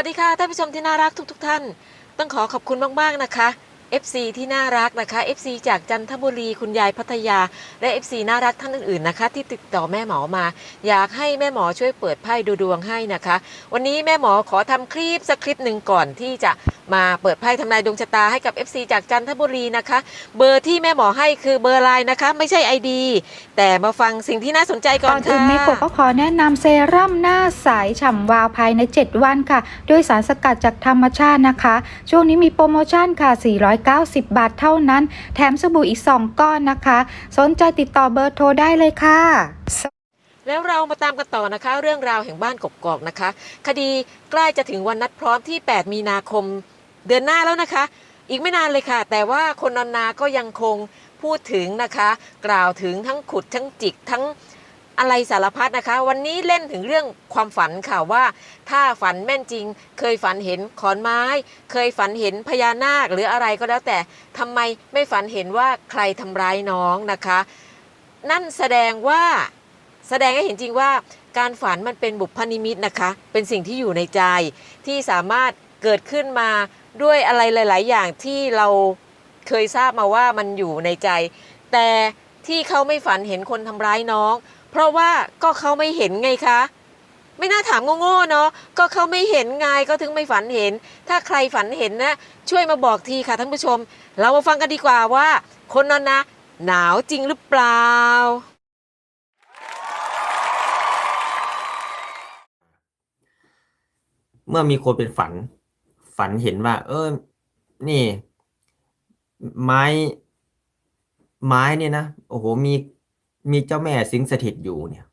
วัสดีค่ะท่านผู้ชมที่น่ารักทุกๆทท่าน ต้องขอขอบคุณมากๆนะคะ FC ที่น่ารักนะคะ FC จากจันทบุรีคุณยายพัทยา และ FC น่ารักท่านอื่นๆนะคะ ที่ติดต่อแม่หมอมา อยากให้แม่หมอช่วยเปิดไพ่ดูดวงให้นะคะ วันนี้แม่หมอขอทำคลิปสักคลิปหนึ่งก่อนที่จะมาเปิดไพ่ทำนายดวงชะตาให้กับ FC จากจันทบุรีนะคะ เบอร์ที่แม่หมอให้คือเบอร์ไลน์นะคะ ไม่ใช่ ID แต่มาฟังสิ่งที่น่าสนใจก่ก่ออนนค่ะอื่นเมโกะก็ขอแนะนำเซรั่มหน้าใสฉ่ำวาวภายใน 7 วันค่ะ ด้วยสารสกัดจากธรรมชาตินะคะ ช่วงนี้มีโปรโมชั่นค่ะ490 บาทเท่านั้น แถมสบู่อีก 2 ก้อนนะคะ สนใจติดต่อเบอร์โทรได้เลยค่ะแล้วเรามาตามกันต่อนะคะ เรื่องราวแห่งบ้านกกอกนะคะ คดีใกล้จะถึงวันนัดพร้อมที่ 8 มีนาคม เดือนหน้าแล้วนะคะ อีกไม่นานเลยค่ะ แต่ว่าคนนอนนาก็ยังคงพูดถึงนะคะ กล่าวถึงทั้งขุดทั้งจิกทั้ง อะไรสารพัดนะคะ วันนี้เล่นถึงเรื่องความฝันค่ะว่า ถ้าฝันแม่นจริง เคยฝันเห็นขอนไม้ เคยฝันเห็นพญานาคหรืออะไรก็แล้วแต่ทำไมไม่ฝันเห็นว่าใครทำร้ายน้องนะคะ นั่นแสดงว่าแสดงให้เห็นจริงว่าการฝันมันเป็นบุพนิมิตนะคะ เป็นสิ่งที่อยู่ในใจ ที่สามารถเกิดขึ้นมาด้วยอะไรหลาย ๆ อย่างที่เราเคยทราบมาว่ามันอยู่ในใจ แต่ที่เขาไม่ฝันเห็นคนทำร้ายน้อง ราะว่าก็เขาไม่เห็นไงคะ ไม่น่าถามโง่ๆเนาะก็เขาไม่เห็นไงก็ถึงไม่ฝันเห็น ถ้าใครฝันเห็นนะช่วยมาบอกทีค่ะท่านผู้ชม เรามาฟังกันดีกว่าว่า คนนั้นนะหนาวจริงหรือเปล่า เมื่อมีคนเป็นฝัน ฝันเห็นว่า เออ นี่ ไม้ ไม้เนี่ยนะ โอ้โห มี มีเจ้าแม่สิงสถิตอยู่เนี่ย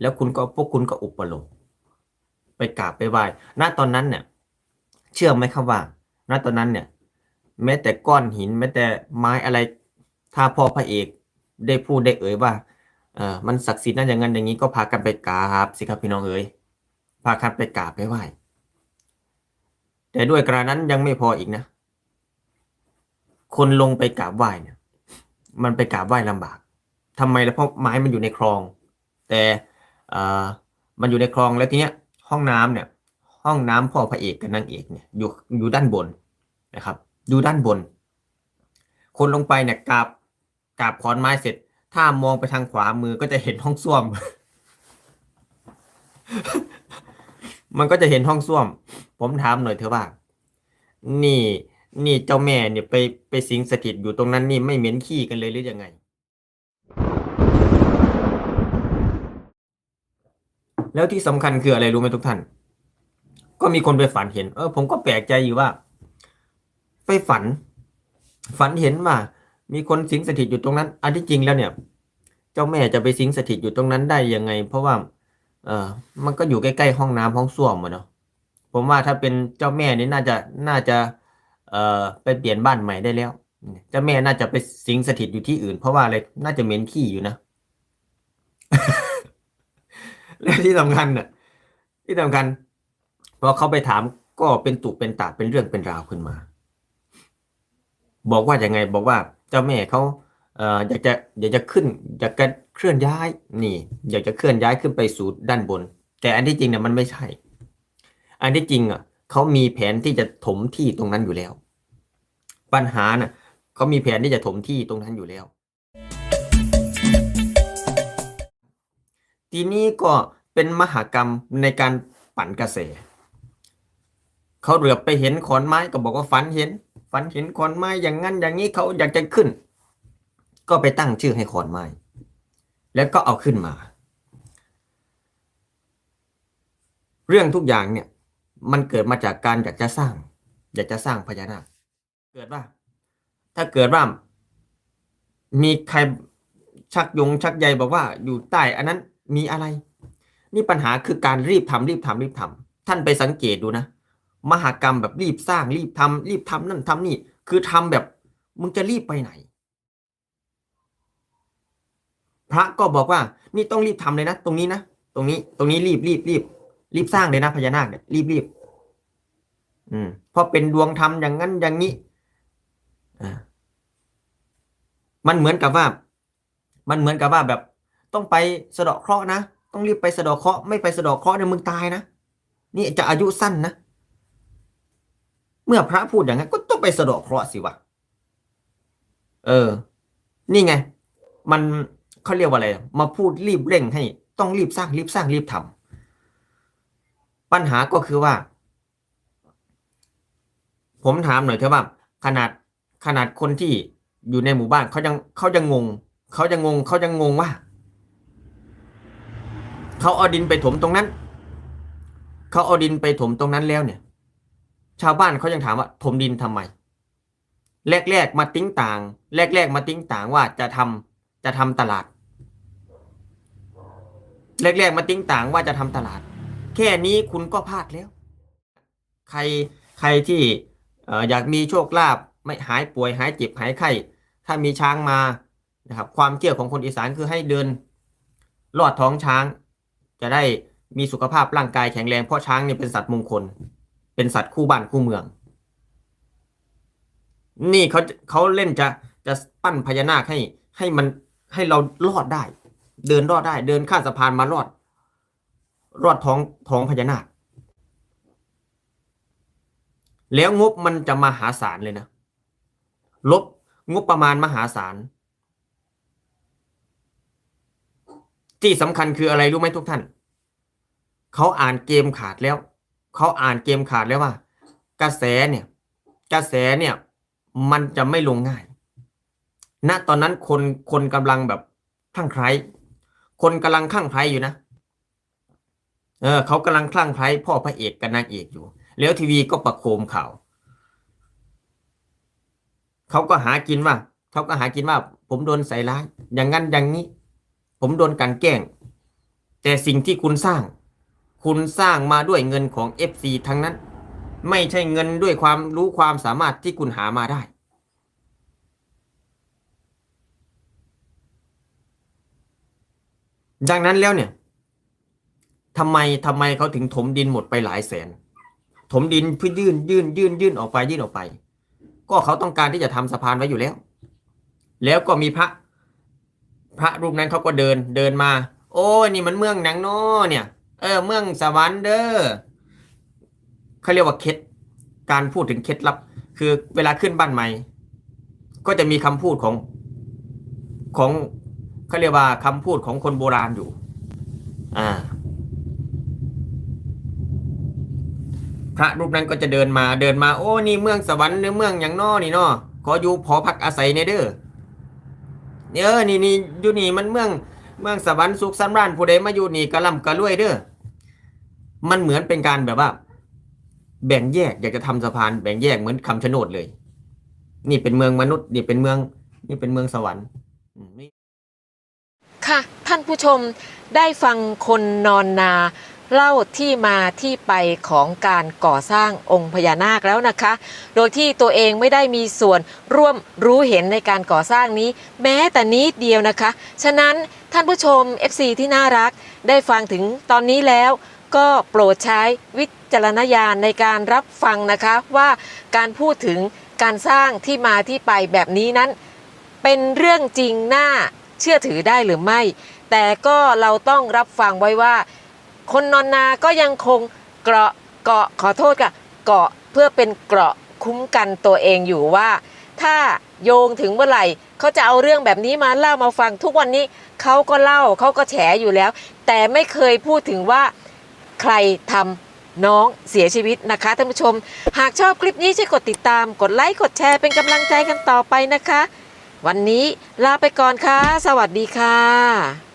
แล้วคุณก็พวกคุณก็อุปโลกไปกราบไปไหว้ณตอนนั้นเนี่ย เชื่อไหมครับว่าณตอนนั้นเนี่ย แม้แต่ก้อนหิน แม้แต่ไม้อะไร ถ้าพ่อพระเอกได้พูดได้เอ่ยว่าเออมันศักดิ์สิทธิ์นั่นอย่างนั้นอย่างนี้ก็พากันไปกราบสิครับพี่น้องเอ๋ยพากันไปกราบไปไหว้แต่ด้วยกระนั้นยังไม่พออีกนะ คนลงไปกราบไหว้เนี่ย มันไปกราบไหว้ลำบากทำไมล่ะเพราะไม้มันอยู่ในคลอง แต่อ่มันอยู่ในคลองแล้วทีเนี้ยห้องน้ำเนี่ยห้องน้ำพ่อพระเอกกับนางเอกเนี่ยอยู่อยู่ด้านบนนะครับอยู่ด้านบน คนลงไปเนี่ยกราบกราบขอนไม้เสร็จ ถ้ามองไปทางขวามือก็จะเห็นห้องส้วม มันก็จะเห็นห้องส้วม ผมถามหน่อยเถอะว่า นี่ นี่เจ้าแม่เนี่ยไปไปสิงสถิตอยู่ตรงนั้นนี่ไม่เหม็นขี้กันเลยหรือยังไง แล้วที่สำคัญคืออะไรรู้ไหมทุกท่าน ก็มีคนไปฝันเห็น เออ ผมก็แปลกใจอยู่ว่า ไปฝัน ฝันเห็นว่ามีคนสิงสถิตอยู่ตรงนั้น อันที่จริงแล้วเนี่ย เจ้าแม่จะไปสิงสถิตอยู่ตรงนั้นได้ยังไง เพราะว่า เออมันก็อยู่ใกล้ๆห้องน้ำห้องส้วมอะเนาะผมว่าถ้าเป็นเจ้าแม่นี่น่าจะน่าจะ เอ่อไปเปลี่ยนบ้านใหม่ได้แล้วเจ้าแม่น่าจะไปสิงสถิตอยู่ที่อื่น เพราะว่าอะไรน่าจะเหม็นขี้อยู่นะและที่สำคัญน่ะ ที่สำคัญพอเขาไปถามก็เป็นตุเป็นตาเป็นเรื่องเป็นราวขึ้นมา บอกว่าอย่างไงบอกว่า เจ้าแม่เขาเอ่ออยากจะอยากจะขึ้นอยากจะเคลื่อนย้าย นี่ อยากจะเคลื่อนย้ายขึ้นไปสู่ด้านบน แต่อันที่จริงเนี่ยมันไม่ใช่ อันที่จริงอะเขามีแผนที่จะถมที่ตรงนั้นอยู่แล้ว ปัญหาน่ะเขามีแผนที่จะถมที่ตรงนั้นอยู่แล้ว ทีนี้ก็เป็นมหากรรมในการปั่นกระแสเขาเหลือไปเห็นขอนไม้ก็บอกว่าฝันเห็น ฝันเห็นขอนไม้อย่างนั้นอย่างนี้เขาอยากจะขึ้น ก็ไปตั้งชื่อให้ขอนไม้ แล้วก็เอาขึ้นมา เรื่องทุกอย่างเนี่ยมันเกิดมาจากการอยากจะสร้าง อยากจะสร้างพญานาค เกิดว่า ถ้าเกิดว่า มีใครชักยงชักใยบอกว่า อยู่ใต้อันนั้นมีอะไร นี่ปัญหาคือการรีบทำรีบทำรีบทำท่านไปสังเกตดูนะ มหากรรมแบบรีบสร้างรีบทำรีบทำนั่นทำนี่ คือทำแบบมึงจะรีบไปไหน พระก็บอกว่า นี่ต้องรีบทำเลยนะตรงนี้นะตรงนี้ ตรงนี้รีบรีบรีบรีบสร้างเลยนะพญานาคเนี่ยรีบรีบอืมเพราะเป็นดวงธรรมอย่างนั้นอย่างนี้ มันเหมือนกับว่า มันเหมือนกับว่าแบบต้องไปสะเดาะเคราะห์นะ ต้องรีบไปสะเดาะเคราะห์ไม่ไปสะเดาะเคราะห์เนี่ยมึงตายนะ นี่จะอายุสั้นนะ เมื่อพระพูดอย่างนั้นก็ต้องไปสะเดาะเคราะห์สิวะ เออ นี่ไง มันเขาเรียกว่าอะไร มาพูดรีบเร่งให้ ต้องรีบสร้างรีบสร้างรีบทำปัญหาก็คือว่า ผมถามหน่อยเถอะว่า ขนาด ขนาดคนที่อยู่ในหมู่บ้านเขายังเขายังงงเขาจะงงงเขาจะงงงว่าเขาเอาดินไปถมตรงนั้นเขาเอาดินไปถมตรงนั้นแล้วเนี่ย ชาวบ้านเขายังถามว่าถมดินทำไม แรกๆมาติ้งต่าง แรกๆมาติ้งต่างว่าจะทำจะทำตลาด แรกๆมาติ้งต่างว่าจะทำตลาด แค่นี้คุณก็พลาดแล้ว ใครใครที่อยากมีโชคลาภ ไม่หายป่วยหายเจ็บหายไข้ถ้ามีช้างมานะครับ ความเชื่อของคนอีสานคือให้เดินลอดท้องช้าง จะได้มีสุขภาพร่างกายแข็งแรงเพราะช้างเนี่ยเป็นสัตว์มงคล เป็นสัตว์คู่บ้านคู่เมือง นี่เขาเขาเล่นจะจะปั้นพญานาคให้ให้มันให้เรารอดได้ เดินรอดได้ เดินข้ามสะพานมารอด รอดท้องท้องพญานาค แล้วงบมันจะมหาศาลเลยนะ ลบงบประมาณมหาศาล ที่สำคัญคืออะไรรู้ไหมทุกท่าน เขาอ่านเกมขาดแล้ว เขาอ่านเกมขาดแล้วว่า กระแสเนี่ยกระแสเนี่ยมันจะไม่ลงง่าย ณ ตอนนั้นคนคนกำลังแบบคลั่งไคล้คนกำลังคลั่งไคล้อยู่นะ เออเขากำลังคลั่งไคล้พ่อพระเอกกับนางเอกอยู่ แล้วทีวีก็ประโคมข่าว เขาก็หากินว่าเขาก็หากินว่า ผมโดนใส่ร้าย อย่างนั้นอย่างนี้ ผมโดนกันแกล้ง แต่สิ่งที่คุณสร้าง คุณสร้างมาด้วยเงินของ FC ทั้งนั้น ไม่ใช่เงินด้วยความรู้ความสามารถที่คุณหามาได้ ดังนั้นแล้วเนี่ยทำไมทำไมเขาถึงถมดินหมดไปหลายแสน ถมดินเพื่อยื่นยื่นยื่นยื่นออกไปยื่นออกไป ก็เขาต้องการที่จะทำสะพานไว้อยู่แล้ว แล้วก็มีพระ พระรูปนั้นเขาก็เดินเดินมา โอ้ยนี่มันเมืองหนังโนเนี่ย เออ เมืองสวรรค์เด้อเขาเรียกว่าเคล็ดการพูดถึงเคล็ดลับ คือเวลาขึ้นบ้านใหม่ ก็จะมีคำพูดของของเขาเรียกว่าคำพูดของคนโบราณอยู่ อ่า พระรูปนั้นก็จะเดินมาเดินมา โอ้นี่เมืองสวรรค์หรือเมืองอย่างนอนี่นาะขออยู่พอพักอาศัยในเด้อเออนี่นี่อยู่นี่มันเมืองเมืองสวรรค์สุขสำราญผู้ใดมาอยู่นี่กระลำกระรวยเด้อมันเหมือนเป็นการแบบว่า แบ่งแยกอยากจะทำสะพานแบ่งแยกเหมือนคำชะโนดเลย นี่เป็นเมืองมนุษย์นี่เป็นเมือง นี่เป็นเมืองสวรรค์ค่ะ ท่านผู้ชมได้ฟังคนนอนนา เล่าที่มาที่ไปของการก่อสร้างองค์พญานาคแล้วนะคะ โดยที่ตัวเองไม่ได้มีส่วนร่วมรู้เห็นในการก่อสร้างนี้ แม้แต่นิดเดียวนะคะ ฉะนั้นท่านผู้ชม FC ที่น่ารักได้ฟังถึงตอนนี้แล้ว ก็โปรดใช้วิจารณญาณในการรับฟังนะคะว่าการพูดถึงการสร้างที่มาที่ไปแบบนี้นั้น เป็นเรื่องจริงน่าเชื่อถือได้หรือไม่ แต่ก็เราต้องรับฟังไว้ว่า คนนอนนาก็ยังคงเกราะเกาะขอโทษค่ะเกาะเพื่อเป็นเกราะคุ้มกันตัวเองอยู่ว่า ถ้าโยงถึงเมื่อไหร่เขาจะเอาเรื่องแบบนี้มาเล่ามาฟังทุกวันนี้เขาก็เล่าเขาก็แฉอยู่แล้ว แต่ไม่เคยพูดถึงว่าใครทำน้องเสียชีวิตนะคะท่านผู้ชม หากชอบคลิปนี้ช่วยกดติดตามกดไลค์กดแชร์เป็นกำลังใจกันต่อไปนะคะ วันนี้ลาไปก่อนค่ะ สวัสดีค่ะ